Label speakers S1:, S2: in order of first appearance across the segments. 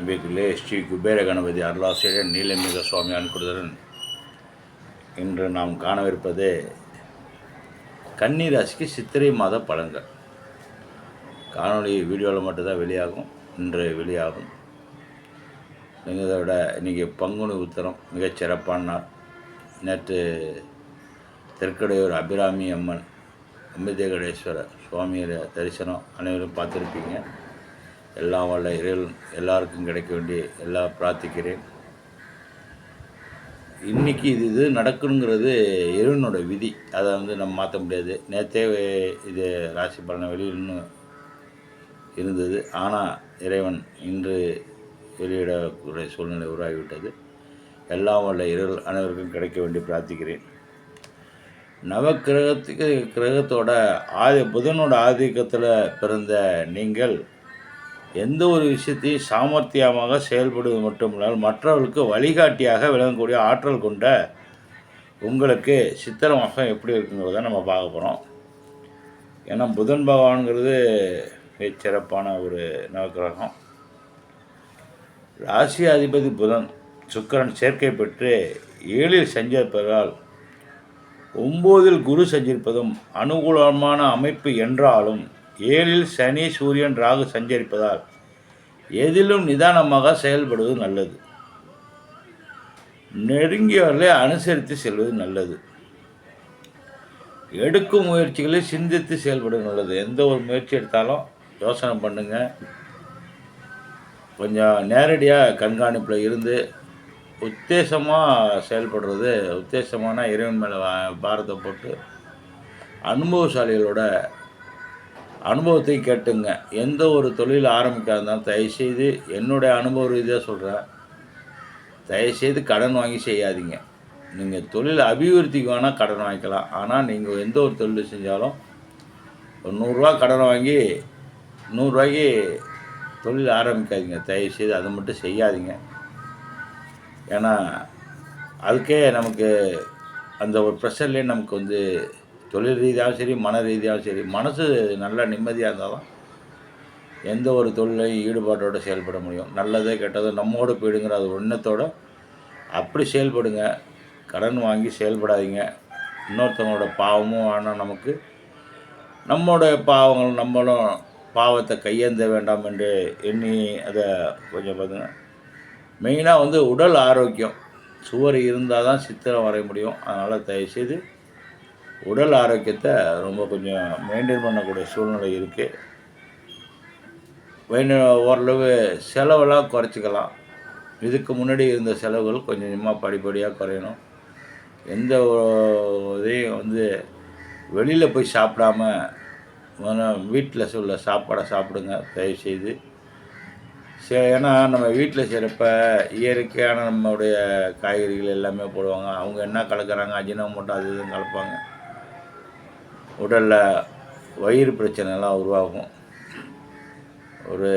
S1: அன்பிற்குள்ளே ஸ்ரீ குபேர கணபதி அருளாசிரியர் நீலமிக சுவாமி அனுக்குடுதரன் இன்று நாம் காணவிருப்பது கன்னிராசிக்கு சித்திரை மாத பழங்கள் காணொளி வீடியோவில் மட்டும்தான் வெளியாகும் இன்று வெளியாகும். நீங்கள் இதை விட இன்றைக்கி பங்குனி உத்தரம் மிகச் சிறப்பான நாள். நேற்று தெற்கடையூர் அபிராமி அம்மன் அம்பிதேகடேஸ்வரர் சுவாமியோட தரிசனம் அனைவரும் பார்த்துருப்பீங்க. எல்லாம் வல்ல இறைவன் எல்லாருக்கும் கிடைக்க வேண்டி எல்லாம் பிரார்த்திக்கிறேன். இன்றைக்கி இது இது நடக்கணுங்கிறது இறைவனோட விதி. அதை வந்து நம்ம மாற்ற முடியாது. நேற்றே இது ராசி பலனை வெளியிடன்னு இருந்தது. ஆனால் இறைவன் இன்று வெளியிடக்கூடிய சூழ்நிலை உருவாகிவிட்டது. எல்லாம் வல்ல இருள் அனைவருக்கும் கிடைக்க வேண்டி பிரார்த்திக்கிறேன். நவக்கிரகத்துக்கு கிரகத்தோட ஆதி புதனோட ஆதிக்கத்தில் பிறந்த நீங்கள் எந்த ஒரு விஷயத்தையும் சாமர்த்தியமாக செயல்படுவது மட்டுமில்லாமல் மற்றவர்களுக்கு வழிகாட்டியாக விளங்கக்கூடிய ஆற்றல் கொண்ட உங்களுக்கு சித்திர மாதம் எப்படி இருக்குங்கிறத நம்ம பார்க்க போகிறோம் ஏன்னா புதன் பகவான்கிறது மிகச் சிறப்பான ஒரு நவக்கிரகம். ராசி அதிபதி புதன் சுக்கிரன் சேர்க்கை பெற்று ஏழில் சஞ்சரிப்பதால் ஒம்போதில் குரு சஞ்சரிப்பதும் அனுகூலமான அமைப்பு என்றாலும் ஏழில் சனி சூரியன் ராகு சஞ்சரிப்பதால் எதிலும் நிதானமாக செயல்படுவது நல்லது. நெருங்கியவர்களை அனுசரித்து செல்வது நல்லது. எடுக்கும் முயற்சிகளை சிந்தித்து செயல்படுவது நல்லது. எந்த ஒரு முயற்சி எடுத்தாலும் யோசனை பண்ணுங்க. கொஞ்சம் நேரடியாக கண்காணிப்பில் இருந்து உத்தேசமாக செயல்படுறது உத்தேசமான இறைவன் மேலே பாரத்தை போட்டு அனுபவசாலிகளோட அனுபவத்தை கேட்டுங்க. எந்த ஒரு தொழில் ஆரம்பிக்க இருந்தாலும் தயவுசெய்து என்னுடைய அனுபவ ரீதியாக சொல்கிறேன் தயவுசெய்து கடன் வாங்கி செய்யாதீங்க. நீங்கள் தொழில் அபிவிருத்திக்கு வேணால் கடன் வாங்கிக்கலாம். ஆனால் நீங்கள் எந்த ஒரு தொழில் செஞ்சாலும் ஒரு நூறுரூவா கடன் வாங்கி நூறுரூவாய்க்கு தொழில் ஆரம்பிக்காதீங்க. தயவுசெய்து அதை மட்டும் செய்யாதீங்க. ஏன்னா அதுக்கே நமக்கு அந்த ஒரு ப்ரெஷர்லேயே நமக்கு வந்து தொழில் ரீதியாகவும் சரி மன ரீதியாகவும் சரி மனசு நல்லா நிம்மதியாக இருந்தால் தான் எந்த ஒரு தொழிலையும் ஈடுபாட்டோடு செயல்பட முடியும். நல்லதே கெட்டதோ நம்மோடு போயிடுங்கிற அது எண்ணத்தோடு அப்படி செயல்படுங்க. கடன் வாங்கி செயல்படாதீங்க. இன்னொருத்தவங்களோட பாவமும் ஆனால் நமக்கு நம்மளோட பாவங்கள் நம்மளும் பாவத்தை கையேந்த வேண்டாம் என்று எண்ணி அதை கொஞ்சம் பார்த்துங்க மெயினாக வந்து உடல் ஆரோக்கியம். சுவர் இருந்தால் தான் சித்திரம் வரைய முடியும். அதனால் தயவுசெய்து உடல் ஆரோக்கியத்தை ரொம்ப கொஞ்சம் மெயின்டைன் பண்ணக்கூடிய சூழ்நிலை இருக்குது வேணும் ஓரளவு செலவெல்லாம் குறைச்சிக்கலாம். இதுக்கு முன்னாடி இருந்த செலவுகள் கொஞ்சம் கொஞ்சமாக படிப்படியாக குறையணும். எந்த ஒரு இதையும் வந்து வெளியில் போய் சாப்பிடாம வீட்டில் உள்ள சாப்பாடை சாப்பிடுங்க தயவுசெய்து. சரி ஏன்னா நம்ம வீட்டில் செய்கிறப்ப இயற்கையான நம்மளுடைய காய்கறிகள் எல்லாமே போடுவாங்க. அவங்க என்ன கலக்கிறாங்க? அஜினமோட்டோ அது இதுன்னு கலப்பாங்க. உடலில் வயிறு பிரச்சனைலாம் உருவாகும். ஒரு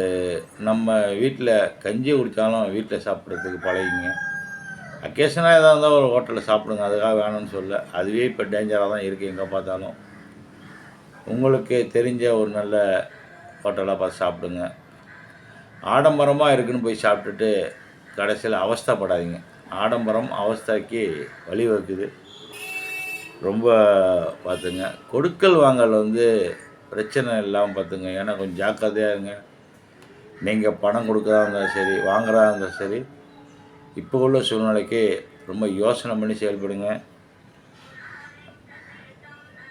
S1: நம்ம வீட்டில் கஞ்சி குடித்தாலும் வீட்டில் சாப்பிட்றதுக்கு பழகிங்க. அக்கேஷனாக எதாக இருந்தால் ஒரு ஹோட்டலில் சாப்பிடுங்க அதுக்காக வேணும்னு சொல்ல. அதுவே இப்போ டேஞ்சராக தான் இருக்குது எங்கே பார்த்தாலும். உங்களுக்கு தெரிஞ்ச ஒரு நல்ல ஹோட்டலாக பார்த்து சாப்பிடுங்க. ஆடம்பரமாக இருக்குன்னு போய் சாப்பிட்டுட்டு கடைசியில் அவஸ்தைப்படாதீங்க. ஆடம்பரம் அவஸ்தைக்கு வழிவகுக்குது. ரொம்ப பார்த்துங்க. கொடுக்கல் வாங்கல் வந்து பிரச்சனை இல்லாமல் பார்த்துங்க. ஏன்னா கொஞ்சம் ஜாக்கிரதையாக இருங்க. நீங்கள் பணம் கொடுக்குறதா இருந்தாலும் சரி வாங்குறதா இருந்தாலும் சரி இப்போ உள்ள சூழ்நிலைக்கு ரொம்ப யோசனை பண்ணி செயல்படுங்க.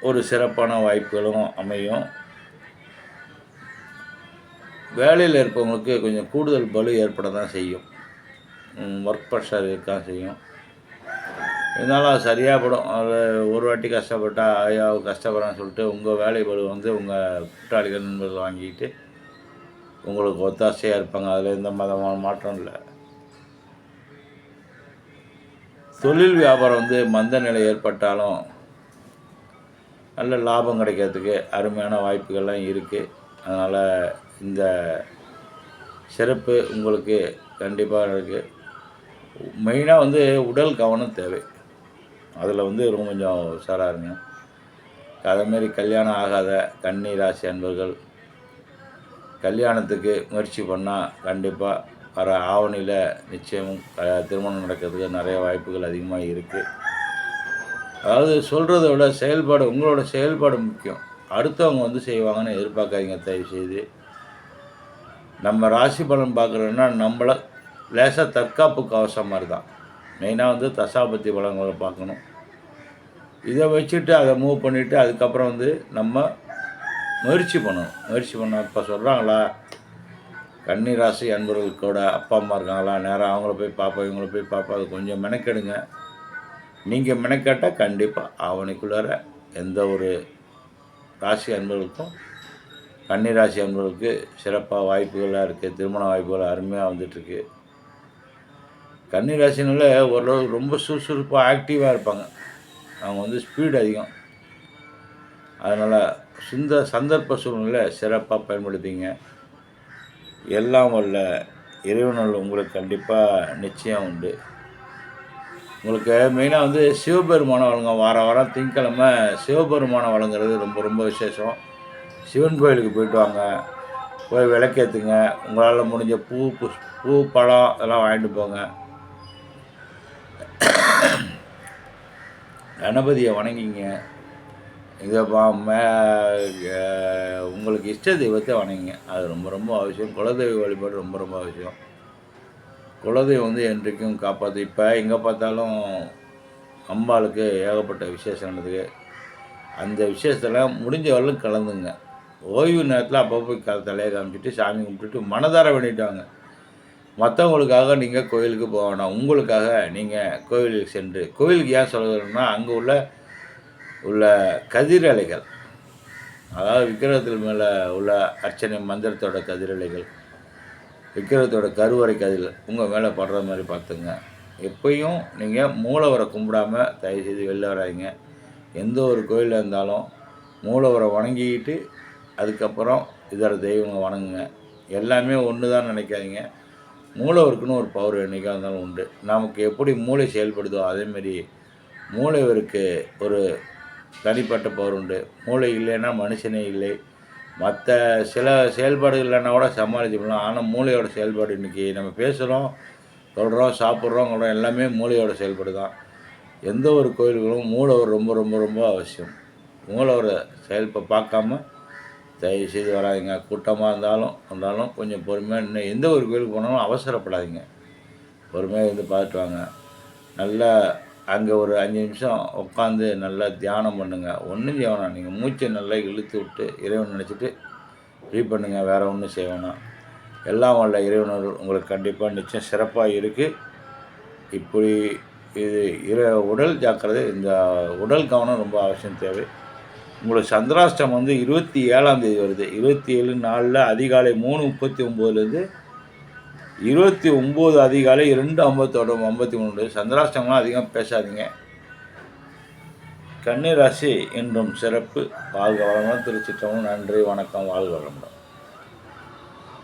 S1: ஒரு சிறப்பான வாய்ப்புகளும் அமையும். வேலையில் இருப்பவங்களுக்கு கொஞ்சம் கூடுதல் பலு ஏற்பட தான் செய்யும் ஒர்க் ப்ரெஷர் இருக்க செய்யும். இருந்தாலும் அது சரியாக படும் அது ஒரு வாட்டி கஷ்டப்பட்டா ஐயா கஷ்டப்படுறேன்னு சொல்லிட்டு உங்கள் வேலை வந்து உங்கள் குற்றாளிகள் நண்பர்கள் வாங்கிட்டு உங்களுக்கு ஒத்தாசையாக இருப்பாங்க. அதில் எந்த மதமான மாற்றம் இல்லை. தொழில் வியாபாரம் வந்து மந்த நிலை ஏற்பட்டாலும் நல்ல லாபம் கிடைக்கிறதுக்கு அருமையான வாய்ப்புகள்லாம் இருக்குது அதனால் இந்த சிறப்பு உங்களுக்கு கண்டிப்பாக இருக்குது மெயினாக வந்து உடல் கவனம் தேவை. அதில் வந்து ரொம்ப கொஞ்சம் உஷாராக இருங்க. அதேமாரி கல்யாணம் ஆகாத கன்னி ராசி அன்பர்கள் கல்யாணத்துக்கு முயற்சி பண்ணால் கண்டிப்பாக வர ஆவணியில் நிச்சயமும் திருமணம் நடக்கிறதுக்கு நிறைய வாய்ப்புகள் அதிகமாக இருக்குது. அதாவது சொல்கிறத விட செயல்பாடு உங்களோட செயல்பாடு முக்கியம். அடுத்தவங்க வந்து செய்வாங்கன்னு எதிர்பார்க்காதீங்க தயவு செய்து நம்ம ராசி பலன் பார்க்குறோன்னா நம்மளை லேசாக தற்காப்பு கவசம் மாதிரி தான். மெயினாக வந்து தசாபத்தி பலன்களை பார்க்கணும். இதை வச்சுட்டு அதை மூவ் பண்ணிவிட்டு அதுக்கப்புறம் வந்து நம்ம முயற்சி பண்ணணும். முயற்சி பண்ண இப்போ சொல்கிறாங்களா கன்னி ராசி அன்பர்களுக்கோட அப்பா அம்மா இருக்காங்களா நேராக அவங்கள போய் பார்ப்போம் இவங்கள போய் பார்ப்போம் அது கொஞ்சம் மெனக்கெடுங்க. நீங்கள் மெனக்கெட்டால் கண்டிப்பாக அவனுக்குள்ளார எந்த ஒரு ராசி அன்பர்களுக்கும் கன்னி ராசி அன்பர்களுக்கு சிறப்பாக வாய்ப்புகளாக இருக்குது திருமண வாய்ப்புகள் அருமையாக வந்துட்டுருக்கு கன்னி ராசினால ஓரளவு ரொம்ப சுறுசுறுப்பாக ஆக்டிவாக இருப்பாங்க. அவங்க வந்து ஸ்பீடு அதிகம். அதனால் சுந்த சந்தர்ப்ப சூழ்நிலை சிறப்பாக பயன்படுத்திங்க. எல்லாம் வல்ல இறைவனால் உங்களுக்கு கண்டிப்பாக நிச்சயம் உண்டு. உங்களுக்கு மெயினாக வந்து சிவபெருமானை வழங்க வார வாரம் திங்கக்கிழமை சிவபெருமானை வழங்குறது ரொம்ப ரொம்ப விசேஷம். சிவன் கோயிலுக்கு போயிட்டு வாங்க. போய் விளக்கேற்றுங்க உங்களால் முடிஞ்ச பூ பூ பழம் இதெல்லாம் வாங்கிட்டு போங்க. கணபதியை வணங்கிங்க. இதை பா- மே உங்களுக்கு இஷ்ட தெய்வத்தை வணங்குங்க. அது ரொம்ப ரொம்ப அவசியம். குலதெய்வ வழிபாடு ரொம்ப ரொம்ப அவசியம். குலதெய்வம் வந்து என்றைக்கும் காப்பாற்று இப்போ எங்கே பார்த்தாலும் அம்பாளுக்கு ஏகப்பட்ட விசேஷம் நடக்குது அந்த விசேஷத்தில் முடிஞ்ச வரலும் கலந்துங்க. ஓய்வு நேரத்தில் அப்பப்போ க தலையை காமிச்சிட்டு சாமி கும்பிட்டுட்டு மனதார வேண்டிட்டாங்க. மற்றவங்களுக்காக நீங்கள் கோயிலுக்கு போக வேணாம். உங்களுக்காக நீங்கள் கோயிலுக்கு சென்று கோயிலுக்கு ஏன் சொல்கிறோம்னா அங்கே உள்ள உள்ள கதிரலைகள் அதாவது விக்கிரகத்தில் மேலே உள்ள அர்ச்சனை மந்திரத்தோட கதிரலைகள் விக்கிரகத்தோட கருவறை கதிர் உங்கள் மேலே படுற மாதிரி பார்த்துங்க. எப்பயும் நீங்கள் மூலவரை கும்பிடாம தயவுசெய்து வெளில வராதீங்க. எந்த ஒரு கோயிலில் இருந்தாலும் மூலவரை வணங்கிக்கிட்டு அதுக்கப்புறம் இதர தெய்வங்களை வணங்குங்க. எல்லாமே ஒன்று தான் நினைக்காதீங்க. மூலவருக்குன்னு ஒரு பவர் என்றைக்காக இருந்தாலும் உண்டு. நமக்கு எப்படி மூளை செயல்படுதோ அதேமாரி மூளைவருக்கு ஒரு தனிப்பட்ட பவர் உண்டு. மூளை இல்லைன்னா மனுஷனே இல்லை. மற்ற சில செயல்பாடுகள் இல்லைன்னா கூட சமாளிச்சுக்கலாம் ஆனால் மூளையோட செயல்பாடு இன்றைக்கி நம்ம பேசுகிறோம் சொல்கிறோம் சாப்பிட்றோம் கொள்றோம் எல்லாமே மூளையோட செயல்பாடு தான். எந்த ஒரு கோயில்களும் மூலவர் ரொம்ப ரொம்ப ரொம்ப அவசியம். மூலவரை செயல்ப பார்க்காம தயவு செய்து வராதீங்க. கூட்டமாக இருந்தாலும் இருந்தாலும் கொஞ்சம் பொறுமையாக இன்னும் எந்த ஒரு கோயிலுக்கு போனாலும் அவசரப்படாதீங்க. பொறுமையாக இருந்து பார்த்துட்டு வாங்க. நல்லா அங்கே ஒரு அஞ்சு நிமிஷம் உட்காந்து நல்லா தியானம் பண்ணுங்கள் ஒன்றும் செய்ய வேணாம். நீங்கள் மூச்சை நல்லா இழுத்து விட்டு இறைவன் நினச்சிட்டு ஃப்ரீ பண்ணுங்கள் வேறு ஒன்றும் செய்ய வேணாம். எல்லாம் வல்ல இறைவனர் உங்களுக்கு கண்டிப்பாக நிச்சயம் சிறப்பாக இருக்குது இப்படி இது இர உடல் ஜாக்கிரதை இந்த உடல் கவனம் ரொம்ப அவசியம் தேவை. உங்களுக்கு சந்திராஷ்டம் வந்து இருபத்தி ஏழாம் தேதி வருது. இருபத்தி ஏழு நாளில் அதிகாலை மூணு முப்பத்தி ஒம்போதுலேருந்து இருபத்தி ஒம்பது அதிகாலை ரெண்டு ஐம்பத்தோட ஐம்பத்தி மூணு சந்திராஷ்டம்லாம் அதிகம் பேசாதீங்க. கன்னிராசி என்றும் சிறப்பு. வாழ்க வளமுடன் திருச்சிட்டமும் நன்றி வணக்கம் வாழ்க வளமுடன்.